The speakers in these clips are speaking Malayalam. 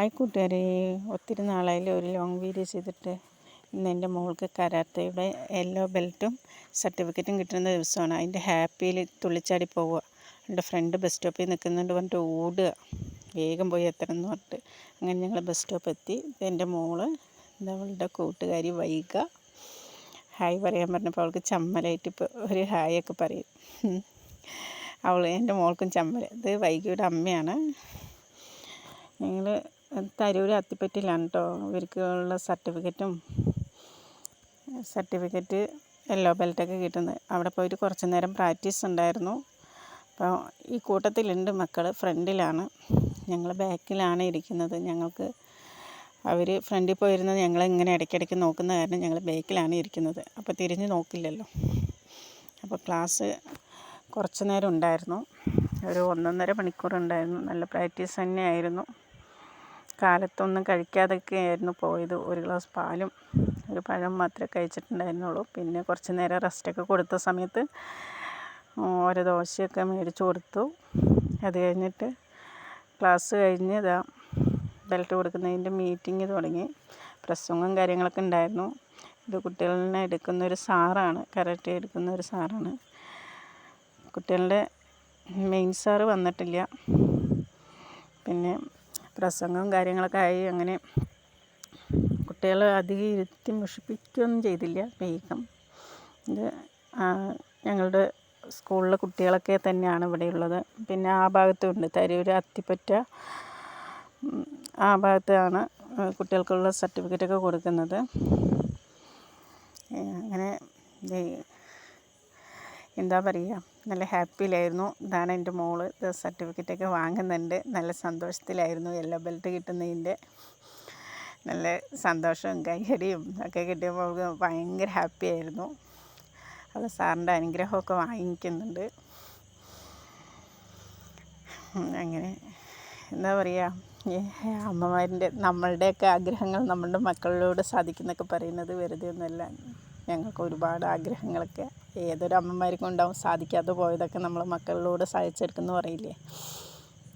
ഹായ് കൂട്ടുകാരെ ഒത്തിരി നാളായി ഒരു ലോങ് വീഡിയോ ചെയ്തിട്ട് ഇന്ന് എന്റെ മോൾക്ക് കരാത്തയുടെ യെല്ലോ ബെൽറ്റും സർട്ടിഫിക്കറ്റും കിട്ടുന്ന ദിവസമാണ്. അതിന്റെ ഹാപ്പിയിൽ തുള്ളിച്ചാടി പോവുക. എന്റെ ഫ്രണ്ട് ബസ് സ്റ്റോപ്പിൽ നിൽക്കുന്നുണ്ട് പറഞ്ഞിട്ട് ഓടുക. വേഗം പോയി എത്തണം എന്ന് പറഞ്ഞിട്ട്. അങ്ങനെ ഞങ്ങൾ ബസ് സ്റ്റോപ്പ് എത്തി. എന്റെ മോൾ അവളുടെ കൂട്ടുകാരി വൈക ഹായ് പറയാൻ പറഞ്ഞപ്പോൾ അവൾക്ക് ചമ്മലായിട്ട് ഇപ്പോൾ ഒരു ഹായ് ഒക്കെ പറയും. അവൾ എന്റെ മോൾക്കും ചമ്മൽ ഇത് വൈകിയുടെ അമ്മയാണ്. ഞങ്ങൾ തരൂർ അത്തിപ്പറ്റിലാണ് കേട്ടോ ഇവർക്ക് ഉള്ള സർട്ടിഫിക്കറ്റും സർട്ടിഫിക്കറ്റ് യെല്ലോ ബെൽറ്റൊക്കെ കിട്ടുന്നത്. അവിടെ പോയിട്ട് കുറച്ച് നേരം പ്രാക്ടീസ് ഉണ്ടായിരുന്നു. അപ്പോൾ ഈ കൂട്ടത്തിലുണ്ട് മക്കൾ ഫ്രണ്ടിലാണ്. ഞങ്ങൾ ബാക്കിലാണ് ഇരിക്കുന്നത്. ഞങ്ങൾക്ക് അവർ ഫ്രണ്ടിൽ പോയിരുന്നത് ഞങ്ങൾ ഇങ്ങനെ ഇടയ്ക്കിടയ്ക്ക് നോക്കുന്ന കാരണം ഞങ്ങൾ ബാക്കിലാണ് ഇരിക്കുന്നത്. അപ്പോൾ തിരിഞ്ഞ് നോക്കില്ലല്ലോ. അപ്പോൾ ക്ലാസ് കുറച്ച് നേരം ഉണ്ടായിരുന്നു. ഒരു ഒന്നൊന്നര മണിക്കൂർ ഉണ്ടായിരുന്നു. നല്ല പ്രാക്ടീസ് തന്നെയായിരുന്നു. കാലത്തൊന്നും കഴിക്കാതൊക്കെയായിരുന്നു പോയത്. ഒരു ഗ്ലാസ് പാലും ഒരു പഴം മാത്രമേ കഴിച്ചിട്ടുണ്ടായിരുന്നുള്ളൂ. പിന്നെ കുറച്ച് നേരം റെസ്റ്റൊക്കെ കൊടുത്ത സമയത്ത് ഓരോ ദോശയൊക്കെ മേടിച്ച് കൊടുത്തു. അത് കഴിഞ്ഞിട്ട് ക്ലാസ് കഴിഞ്ഞ് ഇതാ ബെൽറ്റ് കൊടുക്കുന്നതിന്റെ മീറ്റിംഗ് തുടങ്ങി. പ്രസംഗവും കാര്യങ്ങളൊക്കെ ഉണ്ടായിരുന്നു. ഇത് കുട്ടികളിനെ എടുക്കുന്ന ഒരു സാറാണ് കരാട്ടെ എടുക്കുന്ന ഒരു സാറാണ്. കുട്ടികളുടെ മെയിൻ സാറ് വന്നിട്ടില്ല. പിന്നെ പ്രസംഗവും കാര്യങ്ങളൊക്കെ ആയി അങ്ങനെ കുട്ടികളെ അധികം ഇരുത്തി മുഷിപ്പിക്കുകയൊന്നും ചെയ്തില്ല. വേഗം. ഇത് ഞങ്ങളുടെ സ്കൂളിലെ കുട്ടികളൊക്കെ തന്നെയാണ് ഇവിടെയുള്ളത് പിന്നെ ആ ഭാഗത്തുണ്ട് തരൂർ അത്തിപ്പറ്റ ആ ഭാഗത്താണ് കുട്ടികൾക്കുള്ള സർട്ടിഫിക്കറ്റൊക്കെ കൊടുക്കുന്നത്. അങ്ങനെ എന്താ പറയുക? നല്ല ഹാപ്പിയിലായിരുന്നു. ഇതാണ് എന്റെ മോൾ. സർട്ടിഫിക്കറ്റൊക്കെ വാങ്ങുന്നുണ്ട്. നല്ല സന്തോഷത്തിലായിരുന്നു. യെല്ലോ ബെൽറ്റ് കിട്ടുന്നതിന്റെ നല്ല സന്തോഷവും കൈയടിയും ഒക്കെ കിട്ടിയപ്പോൾ ഭയങ്കര ഹാപ്പി ആയിരുന്നു അവൾ സാറിന്റെ അനുഗ്രഹമൊക്കെ വാങ്ങിക്കുന്നുണ്ട്. അങ്ങനെ എന്താ പറയുക അമ്മമാരിന്റെ നമ്മളുടെയൊക്കെ ആഗ്രഹങ്ങൾ നമ്മളുടെ മക്കളിലൂടെ സാധിക്കുന്നൊക്കെ പറയുന്നത് വെറുതെ ഒന്നുമല്ല. ഞങ്ങൾക്ക് ഒരുപാട് ആഗ്രഹങ്ങളൊക്കെ. ഏതൊരു അമ്മമാർക്കും ഉണ്ടാവും സാധിക്കാതെ പോയതൊക്കെ നമ്മൾ മക്കളിലൂടെ സാധിച്ചെടുക്കുന്നു പറയില്ലേ?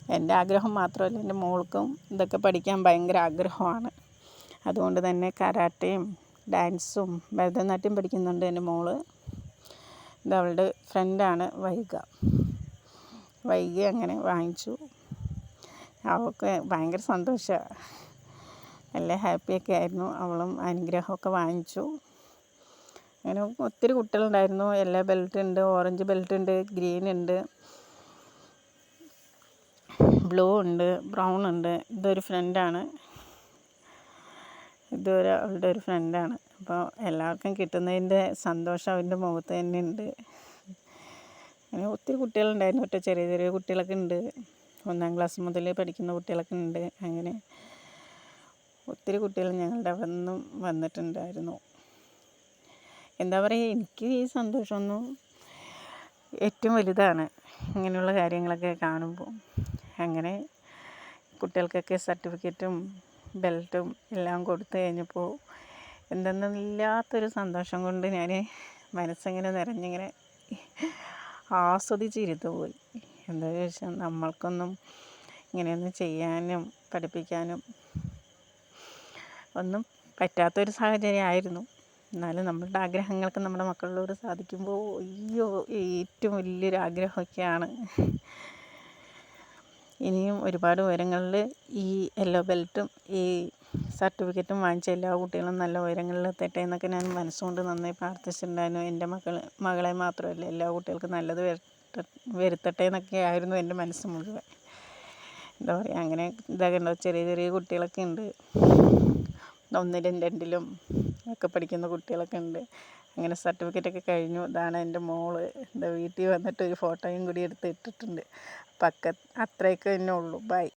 എന്റെ ആഗ്രഹം മാത്രമല്ല എന്റെ മോൾക്കും ഇതൊക്കെ പഠിക്കാൻ ഭയങ്കര ആഗ്രഹമാണ്. അതുകൊണ്ട് തന്നെ കരാട്ടയും ഡാൻസും ഭരതനാട്യം പഠിക്കുന്നുണ്ട് എന്റെ മോൾ. ഇത് അവളുടെ ഫ്രണ്ടാണ് വൈഗ. വൈഗ അങ്ങനെ വാങ്ങിച്ചു. അവൾക്ക് ഭയങ്കര സന്തോഷമാണ്. നല്ല ഹാപ്പിയൊക്കെ ആയിരുന്നു. അവളും അനുഗ്രഹമൊക്കെ വാങ്ങിച്ചു. അങ്ങനെ ഒത്തിരി കുട്ടികളുണ്ടായിരുന്നു. എല്ലാ ബെൽറ്റ് ഉണ്ട് ഓറഞ്ച് ബെൽറ്റ് ഉണ്ട് ഗ്രീൻ ഉണ്ട്. ബ്ലൂ ഉണ്ട് ബ്രൗൺ ഉണ്ട്. ഇതൊരു ഫ്രണ്ടാണ് ഇതൊരു അവളുടെ ഒരു ഫ്രണ്ടാണ് അപ്പോൾ എല്ലാവർക്കും കിട്ടുന്നതിന്റെ സന്തോഷം അവന്റെ മുഖത്ത് തന്നെ ഉണ്ട്. അങ്ങനെ ഒത്തിരി കുട്ടികളുണ്ടായിരുന്നു. ഒറ്റ ചെറിയ ചെറിയ കുട്ടികളൊക്കെ ഉണ്ട്. ഒന്നാം ക്ലാസ് മുതൽ പഠിക്കുന്ന കുട്ടികളൊക്കെ ഉണ്ട്. അങ്ങനെ ഒത്തിരി കുട്ടികൾ ഞങ്ങളുടെ അവിടെ നിന്നും വന്നിട്ടുണ്ടായിരുന്നു. എന്താ പറയുക എനിക്ക് ഈ സന്തോഷമൊന്നും ഏറ്റവും വലുതാണ് ഇങ്ങനെയുള്ള കാര്യങ്ങളൊക്കെ കാണുമ്പോൾ. അങ്ങനെ കുട്ടികൾക്കൊക്കെ സർട്ടിഫിക്കറ്റും ബെൽറ്റും എല്ലാം കൊടുത്തു കഴിഞ്ഞപ്പോൾ എന്തെന്നില്ലാത്തൊരു സന്തോഷം കൊണ്ട് ഞാൻ മനസ്സിങ്ങനെ നിറഞ്ഞിങ്ങനെ ആസ്വദിച്ചിരുത്തു പോയി. എന്താ ചോദിച്ചാൽ നമ്മൾക്കൊന്നും ഇങ്ങനെയൊന്നും ചെയ്യാനും പഠിപ്പിക്കാനും ഒന്നും പറ്റാത്തൊരു സാഹചര്യമായിരുന്നു എന്നാലും നമ്മളുടെ ആഗ്രഹങ്ങൾക്ക് നമ്മുടെ മക്കളിലൂടെ സാധിക്കുമ്പോൾ അയ്യോ ഏറ്റവും വലിയൊരു ആഗ്രഹമൊക്കെയാണ്. ഇനിയും ഒരുപാട് ഉയരങ്ങളിൽ ഈ യെല്ലോ ബെൽറ്റും ഈ സർട്ടിഫിക്കറ്റും വാങ്ങിച്ച എല്ലാ കുട്ടികളും നല്ല ഉയരങ്ങളിൽ എത്തട്ടെ എന്നൊക്കെ ഞാൻ മനസ്സുകൊണ്ട് നന്നായി പ്രാർത്ഥിച്ചിട്ടുണ്ടായിരുന്നു. എന്റെ മക്കൾ മകളെ മാത്രമല്ല എല്ലാ കുട്ടികൾക്കും നല്ലത് വരുത്തട്ടെ എന്നൊക്കെ ആയിരുന്നു എന്റെ മനസ്സ് മുഴുവൻ. എന്താ പറയുക അങ്ങനെ ഇതാകണ്ടോ ചെറിയ ചെറിയ കുട്ടികളൊക്കെ ഉണ്ട്. ഒന്നിലും രണ്ടിലും ഒക്കെ പഠിക്കുന്ന കുട്ടികളൊക്കെ ഉണ്ട്. അങ്ങനെ സർട്ടിഫിക്കറ്റൊക്കെ കഴിഞ്ഞു. ഇതാണ് എന്റെ മോൾ. എന്റെ വീട്ടിൽ വന്നിട്ട് ഒരു ഫോട്ടോയും കൂടി എടുത്ത് ഇട്ടിട്ടുണ്ട്. അപ്പം അത്രയൊക്കെ തന്നെ ഉള്ളൂ. ബൈ